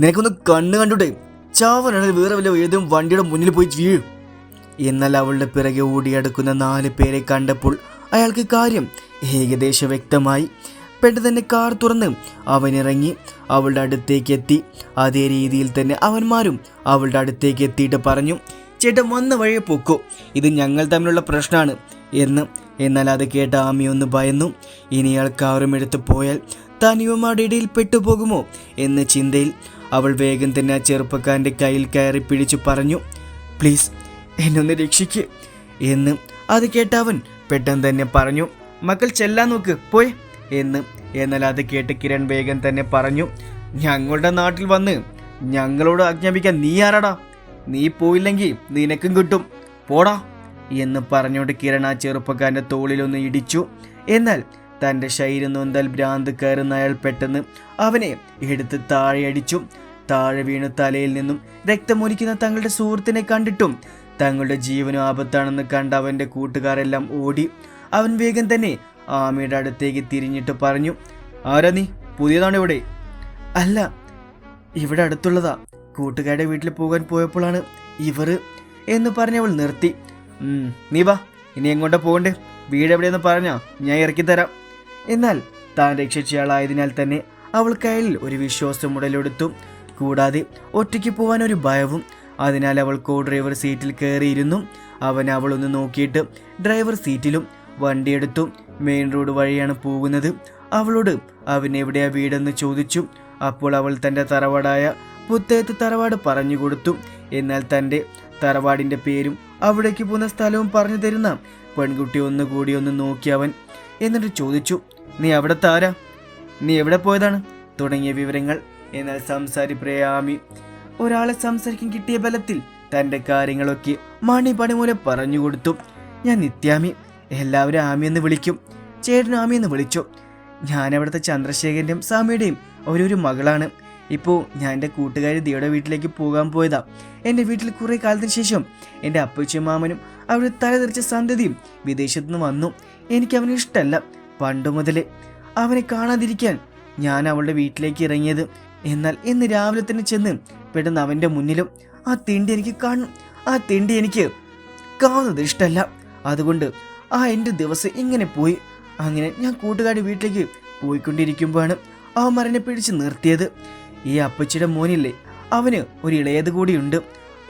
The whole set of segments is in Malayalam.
നിനക്കൊന്ന് കണ്ണ് കണ്ടുട്ടെ ചാവനാണെങ്കിൽ വേറെ വല്ല ഏതും വണ്ടിയുടെ മുന്നിൽ പോയി വീഴും. എന്നാൽ അവളുടെ പിറകെ ഓടിയടക്കുന്ന നാല് പേരെ കണ്ടപ്പോൾ അയാൾക്ക് കാര്യം ഏകദേശം വ്യക്തമായി. പെട്ടെന്ന് തന്നെ കാർ തുറന്ന് അവനിറങ്ങി അവളുടെ അടുത്തേക്ക് എത്തി. അതേ രീതിയിൽ തന്നെ അവന്മാരും അവളുടെ അടുത്തേക്ക് എത്തിയിട്ട് പറഞ്ഞു ചേട്ടൻ വന്ന വഴിയെ പൊക്കോ. ഇത് ഞങ്ങൾ തമ്മിലുള്ള പ്രശ്നമാണ് എന്ന്. എന്നാൽ അത് കേട്ട ആമി ഒന്ന് ഭയന്നു. ഇനി അയാൾ കാറും എടുത്ത് പോയാൽ താൻ ഇടയിൽ പെട്ടുപോകുമോ? എന്ന ചിന്തയിൽ അവൾ വേഗം തന്നെ ആ ചെറുപ്പക്കാരന്റെ കയ്യിൽ കയറി പിടിച്ചു പറഞ്ഞു പ്ലീസ് എന്നൊന്ന് രക്ഷിക്ക് എന്ന് അത് കേട്ടവൻ പെട്ടെന്ന് തന്നെ പറഞ്ഞു മക്കൾ ചെല്ലാൻ നോക്ക് പോയി എന്ന്. എന്നാൽ അത് കേട്ട് കിരൺ വേഗം തന്നെ പറഞ്ഞു ഞങ്ങളുടെ നാട്ടിൽ വന്ന് ഞങ്ങളോട് ആജ്ഞാപിക്കാൻ നീ ആരാടാ? നീ പോയില്ലെങ്കിൽ നിനക്കും കിട്ടും പോടാ എന്ന് പറഞ്ഞുകൊണ്ട് കിരൺ ആ ചെറുപ്പക്കാരന്റെ തോളിലൊന്ന് ഇടിച്ചു. എന്നാൽ തന്റെ ശരീരം നൊന്തൽ ഭ്രാന്ത് കയറുന്ന അയാൾ പെട്ടെന്ന് അവനെ എടുത്ത് താഴെ അടിച്ചു. താഴെ വീണു തലയിൽ നിന്നും രക്തമൊലിക്കുന്ന തങ്ങളുടെ സുഹൃത്തിനെ കണ്ടിട്ടും തങ്ങളുടെ ജീവനും ആപത്താണെന്ന് കണ്ട അവന്റെ കൂട്ടുകാരെല്ലാം ഓടി. അവൻ വേഗം തന്നെ ആമയുടെ അടുത്തേക്ക് തിരിഞ്ഞിട്ട് പറഞ്ഞു ആരാ നീ? പുതിയതാണ് ഇവിടെ. അല്ല ഇവിടെ അടുത്തുള്ളതാ. കൂട്ടുകാരുടെ വീട്ടിൽ പോകാൻ പോയപ്പോഴാണ് ഇവർ എന്ന് പറഞ്ഞവൾ നിർത്തി. നീ വാ. ഇനി എങ്ങോട്ടാ പോകണ്ടേ? വീട് എവിടെയെന്ന് പറഞ്ഞാ. ഞാൻ ഇറക്കി തരാം. എന്നാൽ താൻ രക്ഷിച്ചയാളായതിനാൽ തന്നെ അവൾ കയ്യിൽ ഒരു വിശ്വാസം ഉടലെടുത്തു. കൂടാതെ ഒറ്റയ്ക്ക് പോകാൻ ഒരു ഭയവും അതിനാൽ അവൾ കോ ഡ്രൈവർ സീറ്റിൽ കയറിയിരുന്നു. അവൻ അവളൊന്ന് നോക്കിയിട്ട് ഡ്രൈവർ സീറ്റിലും വണ്ടിയെടുത്തു മെയിൻ റോഡ് വഴിയാണ് പോകുന്നത്. അവളോട് അവൻ എവിടെയാ വീടെന്ന് ചോദിച്ചു. അപ്പോൾ അവൾ തന്റെ തറവാടായ പുത്തേത്ത് തറവാട് പറഞ്ഞു കൊടുത്തു. എന്നാൽ തന്റെ തറവാടിന്റെ പേരും അവിടേക്ക് പോകുന്ന സ്ഥലവും പറഞ്ഞു തരുന്ന പെൺകുട്ടി ഒന്നുകൂടി ഒന്ന് നോക്കി അവൻ എന്നിട്ട് ചോദിച്ചു നീ അവിടെ താരാ നീ എവിടെ പോയതാണ്? തുടങ്ങിയ വിവരങ്ങൾ എന്നാൽ സംസാരി പ്രയാമി. ഒരാളെ സംസാരിക്കാൻ കിട്ടിയ ബലത്തിൽ തന്റെ കാര്യങ്ങളൊക്കെ മണി പണിമൂലെ പറഞ്ഞു കൊടുത്തു. ഞാൻ നിത്യാമി. എല്ലാവരും ആമി എന്ന് വിളിക്കും. ചേട്ടൻ ആമി എന്ന് വിളിച്ചു. ഞാൻ അവിടുത്തെ ചന്ദ്രശേഖരന്റെയും സ്വാമിയുടെയും ഒരു മകളാണ്. ഇപ്പോൾ ഞാൻ എന്റെ കൂട്ടുകാരി ദിയുടെ വീട്ടിലേക്ക് പോകാൻ പോയതാ. എന്റെ വീട്ടിൽ കുറേ കാലത്തിന് ശേഷം എന്റെ അപ്പച്ചും മാമനും അവരുടെ തലതെറിച്ച സന്തതിയും വിദേശത്തു നിന്ന് വന്നു. എനിക്ക് അവനെ ഇഷ്ടമല്ല. പണ്ടു മുതലേ അവനെ കാണാതിരിക്കാൻ ഞാൻ അവളുടെ വീട്ടിലേക്ക് ഇറങ്ങിയത്. എന്നാൽ ഇന്ന് രാവിലെ തന്നെ ചെന്ന് പെട്ടെന്ന് അവന്റെ മുന്നിലും ആ തിണ്ടി എനിക്ക് കാണും. ആ തിണ്ടി എനിക്ക് കാണുന്നത് ഇഷ്ടമല്ല. അതുകൊണ്ട് ആ എന്റെ ദിവസം ഇങ്ങനെ പോയി. അങ്ങനെ ഞാൻ കൂട്ടുകാരുടെ വീട്ടിലേക്ക് പോയിക്കൊണ്ടിരിക്കുമ്പോഴാണ് അവന്മാർ എന്നെ പിടിച്ച് നിർത്തിയത്. ഈ അപ്പച്ചിയുടെ മോനില്ലേ അവന് ഒരു ഇളയത് കൂടിയുണ്ട്.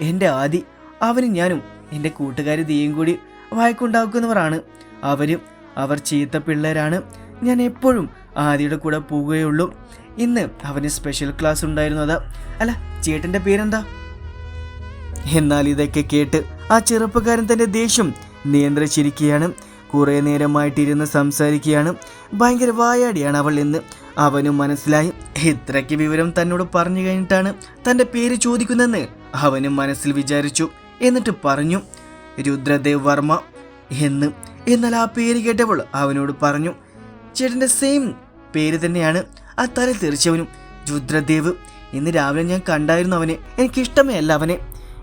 എന്റെ ആദി അവനും ഞാനും എന്റെ കൂട്ടുകാരി ദീയും കൂടി വായ്ക്കുണ്ടാക്കുന്നവരാണ്. അവരും അവർ ചീത്ത പിള്ളേരാണ്. ഞാൻ എപ്പോഴും ആദിയുടെ കൂടെ പോവുകയുള്ളൂ. ഇന്ന് അവന് സ്പെഷ്യൽ ക്ലാസ് ഉണ്ടായിരുന്നത് അല്ല ചേട്ടന്റെ പേരെന്താ? എന്നാൽ ഇതൊക്കെ കേട്ട് ആ ചെറുപ്പക്കാരൻ തന്റെ ദേഷ്യം നിയന്ത്രിച്ചിരിക്കുകയാണ്. കുറേ നേരമായിട്ടിരുന്ന് സംസാരിക്കുകയാണ്. ഭയങ്കര വായാടിയാണ് അവൾ എന്ന് അവനും മനസ്സിലായി. ഇത്രയ്ക്ക് വിവരം തന്നോട് പറഞ്ഞു കഴിഞ്ഞിട്ടാണ് തന്റെ പേര് ചോദിക്കുന്നതെന്ന് അവനും മനസ്സിൽ വിചാരിച്ചു. എന്നിട്ട് പറഞ്ഞു രുദ്രദേവ് വർമ്മ എന്ന്. എന്നാൽ ആ പേര് കേട്ടപ്പോൾ അവനോട് പറഞ്ഞു ചേട്ടന്റെ സെയിം പേര് തന്നെയാണ്. ആ തല തെറിച്ചവനും രുദ്രദേവ്. ഇന്ന് രാവിലെ ഞാൻ കണ്ടായിരുന്നു അവനെ. എനിക്കിഷ്ടമേ അല്ല അവനെ.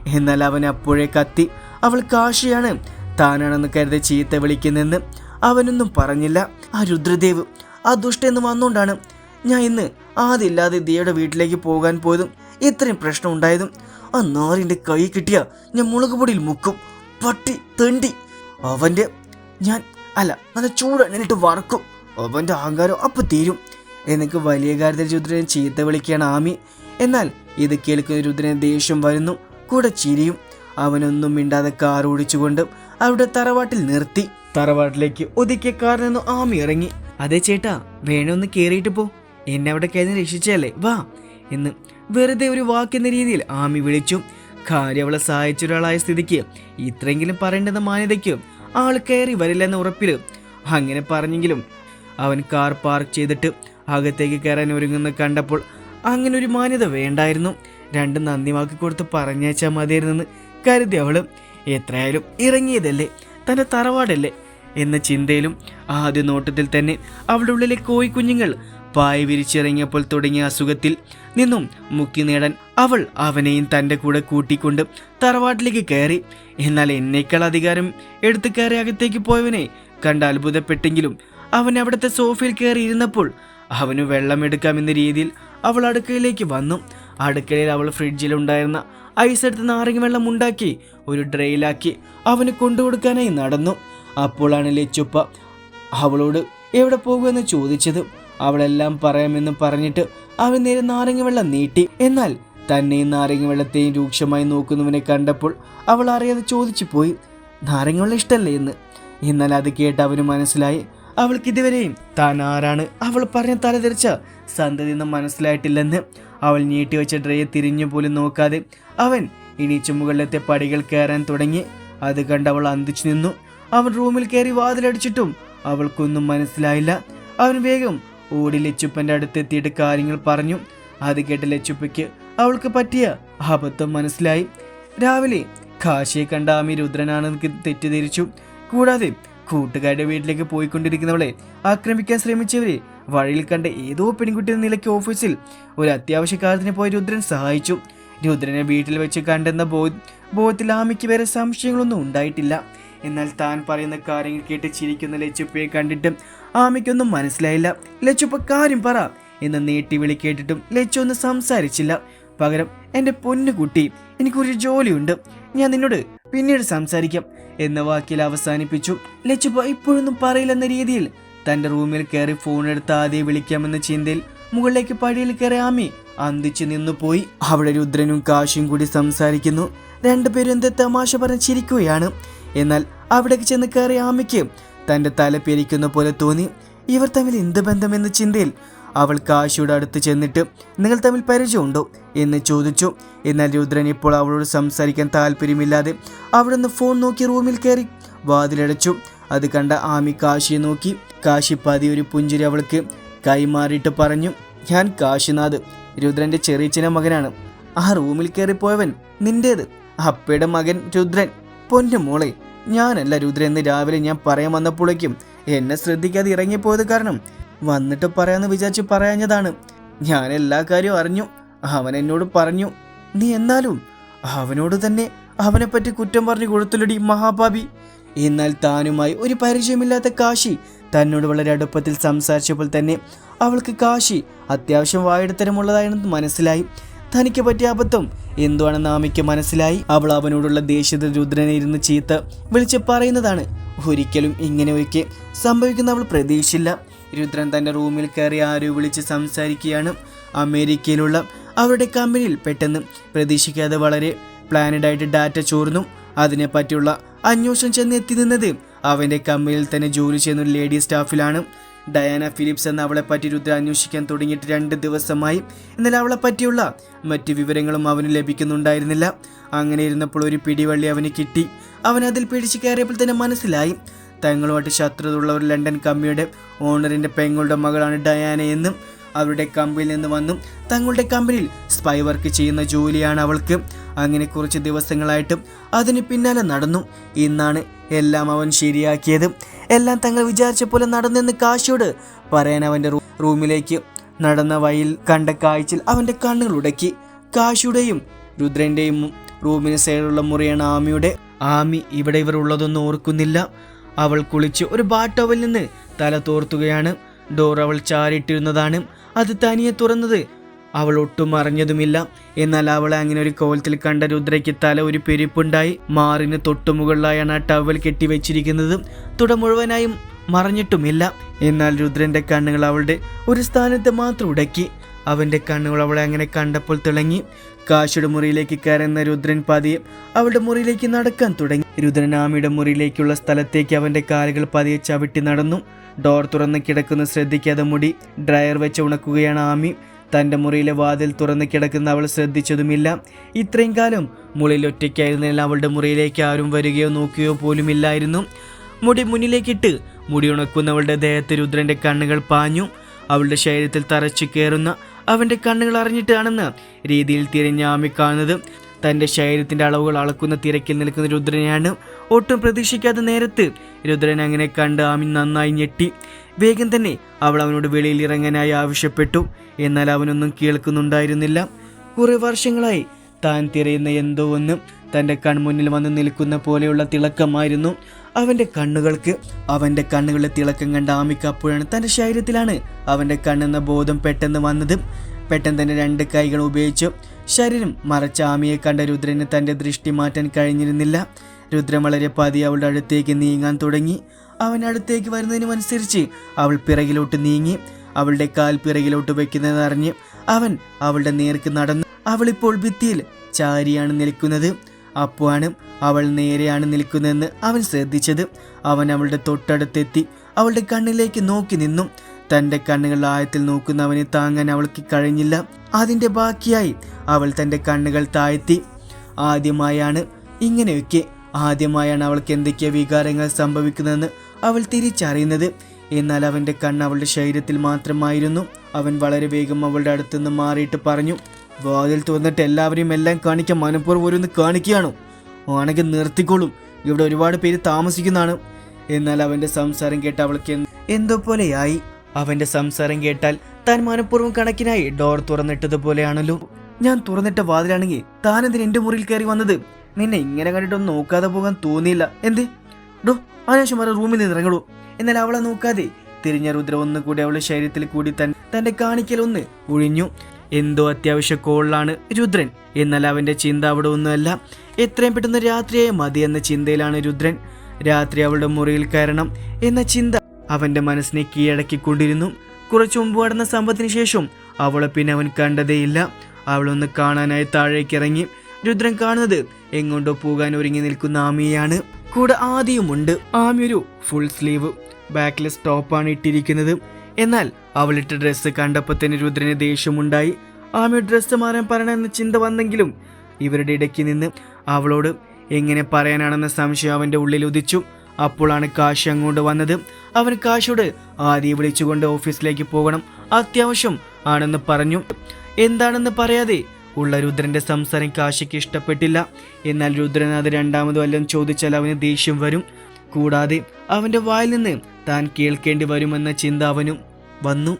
എന്നാൽ അവൻ അപ്പോഴേ കത്തി. അവൾ കാശിയാണ്. താനാണെന്ന് കരുതി ചീത്ത വിളിക്കുന്നെന്ന് അവനൊന്നും പറഞ്ഞില്ല. ആ രുദ്രദേവ് ആ ദുഷ്ടെന്ന് വന്നുകൊണ്ടാണ് ഞാൻ ഇന്ന് ആദ്യമില്ലാതെ ദിയയുടെ വീട്ടിലേക്ക് പോകാൻ പോയതും ഇത്രയും പ്രശ്നം ഉണ്ടായതും. ആ നാറിന്റെ കൈ കിട്ടിയ ഞാൻ മുളക് പൊടിയിൽ മുക്കും പട്ടി തെണ്ടി. അവന്റെ ഞാൻ അല്ല നല്ല ചൂടെണ്ണിട്ട് വറക്കും. അവന്റെ അഹങ്കാരം അപ്പം തീരും. എനിക്ക് വലിയ കാര്യത്തിൽ രുദ്രനെ ചീത്ത വിളിക്കുകയാണ് ആമി. എന്നാൽ ഇത് കേൾക്കുന്ന രുദ്രനെ ദേഷ്യം വരുന്നു കൂടെ ചിരിയും. അവനൊന്നും മിണ്ടാതെ കാർ ഓടിച്ചുകൊണ്ട് അവിടെ തറവാട്ടിൽ നിർത്തി. തറവാട്ടിലേക്ക് ഒതുക്കിയ കാറിൽ നിന്ന് ആമി ഇറങ്ങി. അതെ ചേട്ടാ വേണമെന്ന് കയറിയിട്ട് പോ. എന്നെ അവിടെ കയറി രക്ഷിച്ചല്ലേ വാ. എന്ന് വെറുതെ ഒരു വാക്കെന്ന രീതിയിൽ ആമി വിളിച്ചു. കാര്യം അവളെ സഹായിച്ച ഒരാളായ സ്ഥിതിക്ക് ഇത്രയെങ്കിലും പറയേണ്ടത് മാന്യതയ്ക്ക് ആൾ കയറി വരില്ലെന്ന ഉറപ്പിൽ അങ്ങനെ പറഞ്ഞെങ്കിലും അവൻ കാർ പാർക്ക് ചെയ്തിട്ട് അകത്തേക്ക് കയറാൻ ഒരുങ്ങുന്ന കണ്ടപ്പോൾ അങ്ങനെ ഒരു മാന്യത വേണ്ടായിരുന്നു. രണ്ട് നന്ദി വാക്ക് കൊടുത്ത് പറഞ്ഞയച്ചാൽ മതിയായിരുന്നെന്ന് കരുതി അവൾ. എത്രയായാലും ഇറങ്ങിയതല്ലേ? തന്റെ തറവാടല്ലേ? എന്ന ചിന്തയിലും ആദ്യ നോട്ടത്തിൽ തന്നെ അവളുടെ ഉള്ളിലെ കോഴിക്കുഞ്ഞുങ്ങൾ പായ വിരിച്ചിറങ്ങിയപ്പോൾ തുടങ്ങിയ അസുഖത്തിൽ നിന്നും മുക്തി നേടാൻ അവൾ അവനെയും തന്റെ കൂടെ കൂട്ടിക്കൊണ്ട് തറവാട്ടിലേക്ക് കയറി. എന്നാൽ എന്നേക്കാൾ അധികാരം എടുത്തു കയറി അകത്തേക്ക് പോയവനെ കണ്ട് അത്ഭുതപ്പെട്ടെങ്കിലും അവൻ അവിടുത്തെ സോഫയിൽ കയറി ഇരുന്നപ്പോൾ അവന് വെള്ളമെടുക്കാമെന്ന രീതിയിൽ അവൾ അടുക്കളയിലേക്ക് വന്നു. അടുക്കളയിൽ അവൾ ഫ്രിഡ്ജിലുണ്ടായിരുന്ന ഐസ് എടുത്ത് നാരങ്ങ വെള്ളം ഉണ്ടാക്കി ഒരു ഡ്രെയിലാക്കി അവന് കൊണ്ടുകൊടുക്കാനായി നടന്നു. അപ്പോഴാണ് ലച്ചുപ്പ അവളോട് എവിടെ പോകുമെന്ന് ചോദിച്ചത്. അവളെല്ലാം പറയാമെന്ന് പറഞ്ഞിട്ട് അവൻ നേരെ നാരങ്ങ വെള്ളം നീട്ടി. എന്നാൽ തന്നെയും നാരങ്ങ വെള്ളത്തെയും രൂക്ഷമായി നോക്കുന്നവനെ കണ്ടപ്പോൾ അവൾ അറിയാതെ ചോദിച്ചു പോയി. നാരങ്ങ വെള്ളം ഇഷ്ടമല്ലേ എന്ന്. എന്നാൽ അത് കേട്ട് അവന് മനസ്സിലായി. അവൾക്ക് ഇതുവരെയും താൻ ആരാണ്? അവൾ പറഞ്ഞ തലതിരിച്ച സന്തതി ഒന്നും മനസ്സിലായിട്ടില്ലെന്ന്. അവൾ നീട്ടിവെച്ച ഡ്രയെ തിരിഞ്ഞു പോലും നോക്കാതെ അവൻ ഇണീച്ചു മുകളിലത്തെ പടികൾ കയറാൻ തുടങ്ങി. അത് കണ്ട് അവൾ അന്തിച്ചു നിന്നു. അവൻ റൂമിൽ കയറി വാതിലടിച്ചിട്ടും അവൾക്കൊന്നും മനസ്സിലായില്ല. അവൻ വേഗം ഓടി ലച്ചുപ്പന്റെ അടുത്തെത്തിയിട്ട് കാര്യങ്ങൾ പറഞ്ഞു. അത് കേട്ട് ലച്ചുപ്പയ്ക്ക് അവൾക്ക് പറ്റിയ അബദ്ധം മനസ്സിലായി. രാവിലെ കാശിയെ കണ്ട ആമി രുദ്രനാണെന്ന് തെറ്റിദ്ധരിച്ചു. കൂടാതെ കൂട്ടുകാരുടെ വീട്ടിലേക്ക് പോയിക്കൊണ്ടിരിക്കുന്നവളെ ആക്രമിക്കാൻ ശ്രമിച്ചവരെ വഴിയിൽ കണ്ട ഏതോ പെൺകുട്ടി എന്ന നിലയ്ക്ക് ഓഫീസിൽ ഒരു അത്യാവശ്യ കാര്യത്തിന് പോയി രുദ്രൻ സഹായിച്ചു. രുദ്രനെ വീട്ടിൽ വെച്ച് കണ്ടെന്ന ബോധ ബോധത്തിൽ ആമിക്ക് വേറെ സംശയങ്ങളൊന്നും ഉണ്ടായിട്ടില്ല. എന്നാൽ താൻ പറയുന്ന കാര്യങ്ങൾ കേട്ട് ചിരിക്കുന്ന ലച്ചുപ്പയെ കണ്ടിട്ട് ആമയ്ക്കൊന്നും മനസ്സിലായില്ല. ലച്ചുപ്പ കാര്യം പറ എന്ന് നീട്ടി വിളി കേട്ടിട്ടും ലച്ചു ഒന്നും സംസാരിച്ചില്ല. പകരം എന്റെ പൊന്നു കുട്ടി എനിക്കൊരു ജോലിയുണ്ട്. ഞാൻ നിന്നോട് പിന്നീട് സംസാരിക്കാം എന്ന വാക്കിൽ അവസാനിപ്പിച്ചു. ലച്ചുപ്പ ഇപ്പോഴൊന്നും പറയില്ലെന്ന രീതിയിൽ തന്റെ റൂമിൽ കയറി ഫോൺ എടുത്ത് ആദ്യം വിളിക്കാമെന്ന ചിന്തയിൽ മുകളിലേക്ക് പടിയിൽ കയറി ആമി അന്തിച്ചു നിന്നു പോയി. അവിടെ രുദ്രനും കാശിയും കൂടി സംസാരിക്കുന്നു. രണ്ടുപേരും എന്ത് തമാശ പറഞ്ഞ് ചിരിക്കുകയാണ്. എന്നാൽ അവിടേക്ക് ചെന്ന് കയറി ആമയ്ക്ക്. തന്റെ തല പെരിക്കുന്ന പോലെ തോന്നി ഇവർ തമ്മിൽ എന്ത് ബന്ധമെന്ന ചിന്തയിൽ? അവൾ കാശിയുടെ അടുത്ത് ചെന്നിട്ട് നിങ്ങൾ തമ്മിൽ പരിചയമുണ്ടോ? എന്ന് ചോദിച്ചു. എന്നാൽ രുദ്രൻ ഇപ്പോൾ അവളോട് സംസാരിക്കാൻ താല്പര്യമില്ലാതെ അവിടുന്ന് ഫോൺ നോക്കി റൂമിൽ കയറി വാതിലടച്ചു. അത് കണ്ട ആമി കാശിയെ നോക്കി. കാശി പതി ഒരു പുഞ്ചിരി അവൾക്ക് കൈമാറിയിട്ട് പറഞ്ഞു ഞാൻ കാശിനാഥ് രുദ്രന്റെ ചെറിയച്ചിനെ മകനാണ്. ആ റൂമിൽ കയറിപ്പോയവൻ നിന്റേത് അപ്പയുടെ മകൻ രുദ്രൻ. പൊന്നു മോളെ ഞാനല്ല രുദ്ര എന്ന് രാവിലെ ഞാൻ പറയാൻ വന്നപ്പോഴേക്കും എന്നെ ശ്രദ്ധിക്കാതെ ഇറങ്ങിപ്പോയത് കാരണം വന്നിട്ട് പറയാന്ന് വിചാരിച്ച് പറയാഞ്ഞതാണ്. ഞാൻ എല്ലാ കാര്യവും അറിഞ്ഞു. അവൻ എന്നോട് പറഞ്ഞു നീ എന്നാലും അവനോട് തന്നെ അവനെപ്പറ്റി കുറ്റം പറഞ്ഞു കൊടുത്തുള്ളടി മഹാഭാവി. എന്നാൽ താനുമായി ഒരു പരിചയമില്ലാത്ത കാശി തന്നോട് വളരെ അടുപ്പത്തിൽ സംസാരിച്ചപ്പോൾ തന്നെ അവൾക്ക് കാശി അത്യാവശ്യം വായിടത്തരമുള്ളതായിരുന്നു മനസ്സിലായി. തനിക്ക് പറ്റിയ അബദ്ധം. എന്തുവാണെന്ന് ആമയ്ക്ക് മനസ്സിലായി. അവൾ അവനോടുള്ള ദേഷ്യത്തിൽ രുദ്രനെ ഇരുന്ന് ചീത്ത വിളിച്ച് പറയുന്നതാണ്. ഒരിക്കലും ഇങ്ങനെയൊക്കെ സംഭവിക്കുന്ന അവൾ പ്രതീക്ഷില്ല രുദ്രൻ തന്റെ റൂമിൽ കയറി ആരോ വിളിച്ച് സംസാരിക്കുകയാണ്. അമേരിക്കയിലുള്ള അവരുടെ കമ്പനിയിൽ പെട്ടെന്ന് പ്രതീക്ഷിക്കാതെ വളരെ പ്ലാനഡ് ആയിട്ട് ഡാറ്റ ചോർന്നു. അതിനെപ്പറ്റിയുള്ള അന്വേഷണം ചെന്ന് എത്തി നിന്നത് അവന്റെ കമ്പനിയിൽ തന്നെ ജോലി ചെയ്യുന്ന ഒരു ലേഡി സ്റ്റാഫിലാണ്. ഡയാന ഫിലിപ്സ് എന്ന അവളെ പറ്റി രുദ്ര അന്വേഷിക്കാൻ തുടങ്ങിയിട്ട് രണ്ട് ദിവസമായി. എന്നാൽ അവളെ പറ്റിയുള്ള മറ്റു വിവരങ്ങളും അവന് ലഭിക്കുന്നുണ്ടായിരുന്നില്ല. അങ്ങനെ ഇരുന്നപ്പോൾ ഒരു പിടിവള്ളി അവന് കിട്ടി. അവൻ അതിൽ പിടിച്ചു കയറിയപ്പോൾ തന്നെ മനസ്സിലായി. തങ്ങളുമായിട്ട് ശത്രുതുള്ള ഒരു ലണ്ടൻ കമ്പനിയുടെ ഓണറിന്റെ പെങ്ങളുടെ മകളാണ് ഡയാന എന്നും അവരുടെ കമ്പനിയിൽ നിന്ന് വന്നും തങ്ങളുടെ കമ്പനിയിൽ സ്പൈ വർക്ക് ചെയ്യുന്ന ജോലിയാണ് അവൾക്ക്. അങ്ങനെ കുറച്ച് ദിവസങ്ങളായിട്ടും അതിന് പിന്നാലെ നടന്നു. ഇന്നാണ് എല്ലാം അവൻ ശരിയാക്കിയത്. എല്ലാം തങ്ങൾ വിചാരിച്ച പോലെ നടന്നെന്ന് കാശിയോട് പറയാൻ അവന്റെ റൂമിലേക്ക് നടന്ന വഴിയിൽ കണ്ട കാഴ്ചയിൽ അവന്റെ കണ്ണുകൾ ഉടക്കി. കാശിയുടെയും രുദ്രന്റെയും റൂമിന് സൈഡിലുള്ള മുറിയാണ് ആമിയുടെ. ആമി ഇവിടെ ഇവർ ഉള്ളതൊന്നും ഓർക്കുന്നില്ല. അവൾ കുളിച്ച് ഒരു ബാട്ടോവിൽ നിന്ന് തല തോർത്തുകയാണ്. ഡോർ അവൾ ചാരിട്ടിരുന്നതാണ് അത് തനിയെ തുറന്നത് അവൾ ഒട്ടും അറിഞ്ഞതുമില്ല. എന്നാൽ അവളെ അങ്ങനെ ഒരു കോലത്തിൽ കണ്ട രുദ്രയ്ക്ക് തല ഒരു പെരുപ്പുണ്ടായി. മാറിന് തൊട്ടുമുകളിലായാണ് ആ ടവൽ കെട്ടിവെച്ചിരിക്കുന്നത്. തുട മുഴുവനായും മറഞ്ഞിട്ടുമില്ല. എന്നാൽ രുദ്രന്റെ കണ്ണുകൾ അവളുടെ ഒരു സ്ഥാനത്ത് മാത്രം ഉടക്കി. അവന്റെ കണ്ണുകൾ അവളെ അങ്ങനെ കണ്ടപ്പോൾ തിളങ്ങി. കാശിയുടെ മുറിയിലേക്ക് കയറുന്ന രുദ്രൻ പതിയെ അവളുടെ മുറിയിലേക്ക് നടക്കാൻ തുടങ്ങി. രുദ്രൻ ആമിയുടെ മുറിയിലേക്കുള്ള സ്ഥലത്തേക്ക് അവന്റെ കാലുകൾ പതിയെ ചവിട്ടി നടന്നു. ഡോർ തുറന്ന് കിടക്കുന്ന ശ്രദ്ധിക്കാതെ മുടി ഡ്രയർ വെച്ച് ഉണക്കുകയാണ് ആമി. തന്റെ മുറിയിലെ വാതിൽ തുറന്ന് കിടക്കുന്ന അവൾ ശ്രദ്ധിച്ചതുമില്ല. ഇത്രയും കാലം മുറിയിൽ ഒറ്റയ്ക്കായിരുന്നതിനാൽ അവളുടെ മുറിയിലേക്ക് ആരും വരികയോ നോക്കുകയോ പോലുമില്ലായിരുന്നു. മുടി മുന്നിലേക്കിട്ട് മുടി ഉണക്കുന്നവളുടെ ദേഹത്ത് രുദ്രന്റെ കണ്ണുകൾ പാഞ്ഞു. അവളുടെ ശരീരത്തിൽ തറച്ചു കയറുന്ന അവന്റെ കണ്ണുകൾ അറിഞ്ഞിട്ടാണെന്ന് രീതിയിൽ തിരിഞ്ഞ ആമി കാണുന്നത്. തന്റെ ശരീരത്തിന്റെ അളവുകൾ അളക്കുന്ന തിരക്കിൽ നിൽക്കുന്ന രുദ്രനെയാണ്. ഒട്ടും പ്രതീക്ഷിക്കാത്ത നേരത്ത് രുദ്രൻ അങ്ങനെ കണ്ട് ആമി നന്നായി ഞെട്ടി. വേഗം തന്നെ അവൾ അവനോട് വെളിയിൽ ഇറങ്ങാനായി ആവശ്യപ്പെട്ടു. എന്നാൽ അവനൊന്നും കേൾക്കുന്നുണ്ടായിരുന്നില്ല. കുറെ വർഷങ്ങളായി താൻ തിരയുന്ന എന്തോ ഒന്ന് തന്റെ കൺമുന്നിൽ വന്ന് നിൽക്കുന്ന പോലെയുള്ള തിളക്കമായിരുന്നു. അവന്റെ കണ്ണുകൾക്ക് അവന്റെ കണ്ണുകളിലെ തിളക്കം കണ്ട ആമിക്ക് അപ്പോഴാണ് തന്റെ ശരീരത്തിലാണ് അവന്റെ കണ്ണെന്ന ബോധം പെട്ടെന്ന് വന്നത്. പെട്ടെന്ന് തന്നെ രണ്ട് കൈകൾ ഉപയോഗിച്ചു ശരീരം മറച്ച ആമിയെ കണ്ട രുദ്രന് തന്റെ ദൃഷ്ടി മാറ്റാൻ കഴിഞ്ഞിരുന്നില്ല. രുദ്രൻ വളരെ പതി അവളുടെ അടുത്തേക്ക് നീങ്ങാൻ തുടങ്ങി. അവൻ അടുത്തേക്ക് വരുന്നതിനുമനുസരിച്ച് അവൾ പിറകിലോട്ട് നീങ്ങി അവളുടെ കാൽ പിറകിലോട്ട് വെക്കുന്നത് അറിഞ്ഞ് അവൻ അവളുടെ നേർക്ക് നടന്ന്. അവളിപ്പോൾ ഭിത്തിയിൽ ചാരിയാണ് നിൽക്കുന്നത്. അപ്പോഴാണ് അവൾ നേരെയാണ് നിൽക്കുന്നതെന്ന് അവൻ ശ്രദ്ധിച്ചത്. അവൻ അവളുടെ തൊട്ടടുത്തെത്തി അവളുടെ കണ്ണിലേക്ക് നോക്കി നിന്നു. തന്റെ കണ്ണുകൾ ആഴത്തിൽ നോക്കുന്ന അവനെ താങ്ങാൻ അവൾക്ക് കഴിഞ്ഞില്ല. അതിന്റെ ബാക്കിയായി അവൾ തന്റെ കണ്ണുകൾ താഴ്ത്തി. ആദ്യമായാണ് ഇങ്ങനെയൊക്കെ. ആദ്യമായാണ് അവൾക്ക് എന്തൊക്കെ വികാരങ്ങൾ സംഭവിക്കുന്നതെന്ന് അവൾ തിരിച്ചറിയുന്നത്. എന്നാൽ അവന്റെ കണ്ണ് അവളുടെ ശരീരത്തിൽ മാത്രമായിരുന്നു. അവൻ വളരെ വേഗം അവളുടെ അടുത്തുനിന്ന് മാറിയിട്ട് പറഞ്ഞു വാതിൽ തുറന്നിട്ട് എല്ലാവരെയും എല്ലാം കാണിക്കാൻ മനഃപൂർവം ഓരോന്ന് കാണിക്കുകയാണോ? ആണെങ്കിൽ നിർത്തിക്കോളും. ഇവിടെ ഒരുപാട് പേര് താമസിക്കുന്നതാണ്. എന്നാൽ അവന്റെ സംസാരം കേട്ട് അവൾക്ക് എന്ത് പോലെയായി. അവന്റെ സംസാരം കേട്ടാൽ താൻ മനഃപൂർവം കണക്കിനായി ഡോർ തുറന്നിട്ടതുപോലെയാണല്ലോ. ഞാൻ തുറന്നിട്ട വാതിലാണെങ്കിൽ താൻ എന്തിന് എന്റെ മുറിയിൽ കയറി വന്നത്? നിന്നെ ഇങ്ങനെ കണ്ടിട്ടൊന്നും നോക്കാതെ പോകാൻ തോന്നിയില്ല. എന്തേ? ഡോ അനാശം വരെ റൂമിൽ നിന്ന് ഇറങ്ങടൂ എന്നാൽ അവളെ നോക്കാതെ തിരിഞ്ഞ രുദ്ര ഒന്നുകൂടി അവളുടെ ശരീരത്തിൽ കൂടി തൻ തന്റെ കാണിക്കൽ ഒന്ന് ഒഴിഞ്ഞു. എന്തോ അത്യാവശ്യ കോളിലാണ് രുദ്രൻ. എന്നാൽ അവന്റെ ചിന്ത അവിടെ ഒന്നുമല്ല. എത്രയും പെട്ടെന്ന് രാത്രിയായ മതി എന്ന ചിന്തയിലാണ് രുദ്രൻ. രാത്രി അവളുടെ മുറിയിൽ കയറണം എന്ന ചിന്ത അവന്റെ മനസ്സിനെ കീഴടക്കിക്കൊണ്ടിരുന്നു. കുറച്ചു മുമ്പ് നടന്ന സംഭവത്തിന് ശേഷം അവളെ പിന്നെ അവൻ കണ്ടതേയില്ല. അവളൊന്ന് കാണാനായി താഴേക്കിറങ്ങി രുദ്രൻ കാണുന്നത് എങ്ങോട്ടോ പോകാൻ ഒരുങ്ങി നിൽക്കുന്ന ആമിയെയാണ് കൂടെ ആദ്യമുണ്ട് ആമി ഒരു ഫുൾ സ്ലീവ് ബാക്ക്ലെസ് ടോപ്പാണ് ഇട്ടിരിക്കുന്നത്. എന്നാൽ അവളിട്ട ഡ്രസ്സ് കണ്ടപ്പോൾ തന്നെ രുദ്രന് ദേഷ്യമുണ്ടായി. ആമി ഡ്രസ്സ് മാറാൻ പറയണമെന്ന ചിന്ത വന്നെങ്കിലും ഇവരുടെ ഇടയ്ക്ക് നിന്ന് അവളോട് എങ്ങനെ പറയാനാണെന്ന സംശയം അവന്റെ ഉള്ളിൽ ഉദിച്ചു. അപ്പോഴാണ് കാശി അങ്ങോട്ട് വന്നത്. അവൻ കാശോട് ആദ്യം വിളിച്ചുകൊണ്ട് ഓഫീസിലേക്ക് പോകണം. അത്യാവശ്യം ആണെന്ന് പറഞ്ഞു. എന്താണെന്ന് പറയാതെ ഉള്ള രുദ്രന്റെ സംസാരം കാശിക്ക് ഇഷ്ടപ്പെട്ടില്ല. എന്നാൽ രുദ്രൻ അത് രണ്ടാമത് വല്ലതും ചോദിച്ചാൽ അവന് ദേഷ്യം വരും. കൂടാതെ അവന്റെ വായിൽ നിന്ന് താൻ കേൾക്കേണ്ടി വരുമെന്ന ചിന്ത അവനും വന്നു.